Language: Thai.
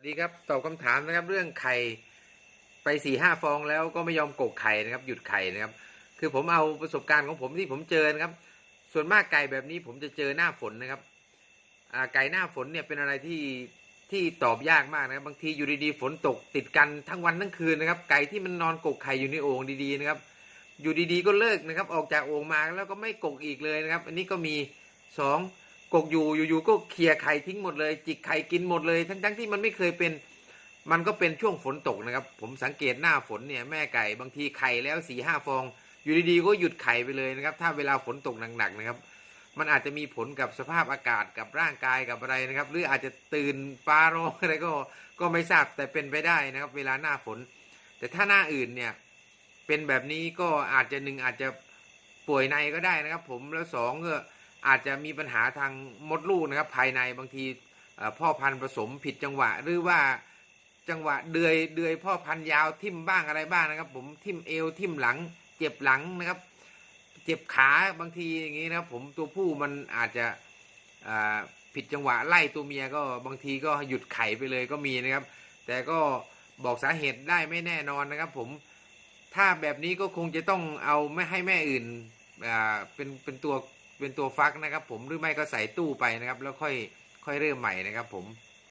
วัสดีครับตอบคำถามนะครับเรื่องไข่ไปสี่ห้าฟองแล้วก็ไม่ยอมกกไข่นะครับ หยุดไข่นะครับ คือผมเอาประสบการณ์ของผมที่ผมเจอนะครับ ส่วนมากไก่แบบนี้ผมจะเจอหน้าฝนนะครับไก่หน้าฝนเนี่ยเป็นอะไรที่ที่ตอบยากมากนะครับ บางทีอยู่ดีๆฝนตกติดกันทั้งวันทั้งคืนนะครับ ไก่ที่มันนอนกกไข่อยู่ในโอ่งดีๆนะครับ อยู่ดีๆก็เลิกนะครับ ออกจากโอ่งมาแล้วก็ไม่กกอีกเลยนะครับ อันนี้ก็มีสอง กกอยู่อยู่ๆก็เคลียร์ไข่ทิ้งหมดเลย จิกไข่กินหมดเลย ทั้งๆที่มันไม่เคยเป็น มันก็เป็นช่วงฝนตกนะครับ ผมสังเกตหน้าฝนเนี่ยแม่ไก่บางทีไข่แล้วสี่ห้าฟอง อยู่ดีๆก็หยุดไข่ไปเลยนะครับ ถ้าเวลาฝนตกหนักๆนะครับ มันอาจจะมีผลกับสภาพอากาศกับร่างกายกับอะไรนะครับ หรืออาจจะตื่นฟ้าร้องอะไรก็ก็ไม่ทราบแต่เป็นไปได้นะครับ เวลาหน้าฝน แต่ถ้าหน้าอื่นเนี่ยเป็นแบบนี้ก็อาจจะหนึ่งอาจจะป่วยในก็ได้นะครับ ผมแล้วสองก็ อาจจะมีปัญหาทางมดลูกนะครับ ภายในบางทีพ่อพันธุ์ผสมผิดจังหวะ หรือว่าจังหวะเดือยเดือยพ่อพันธุ์ยาวทิ่มบ้างอะไรบ้างนะครับ ผมทิ่มเอวทิ่มหลัง เจ็บหลังนะครับ เจ็บขาบางทีอย่างนี้นะครับ ผมตัวผู้มันอาจจะผิดจังหวะไล่ตัวเมียก็บางทีก็หยุดไข่ไปเลยก็มีนะครับ แต่ก็บอกสาเหตุได้ไม่แน่นอนนะครับ ผมถ้าแบบนี้ก็คงจะต้องเอาไม่ให้แม่อื่นเป็นเป็นตัว เป็นตัวฟักนะครับ ผมหรือไม่ก็ใส่ตู้ไปนะครับ แล้วค่อยค่อยเริ่มใหม่นะครับ ผม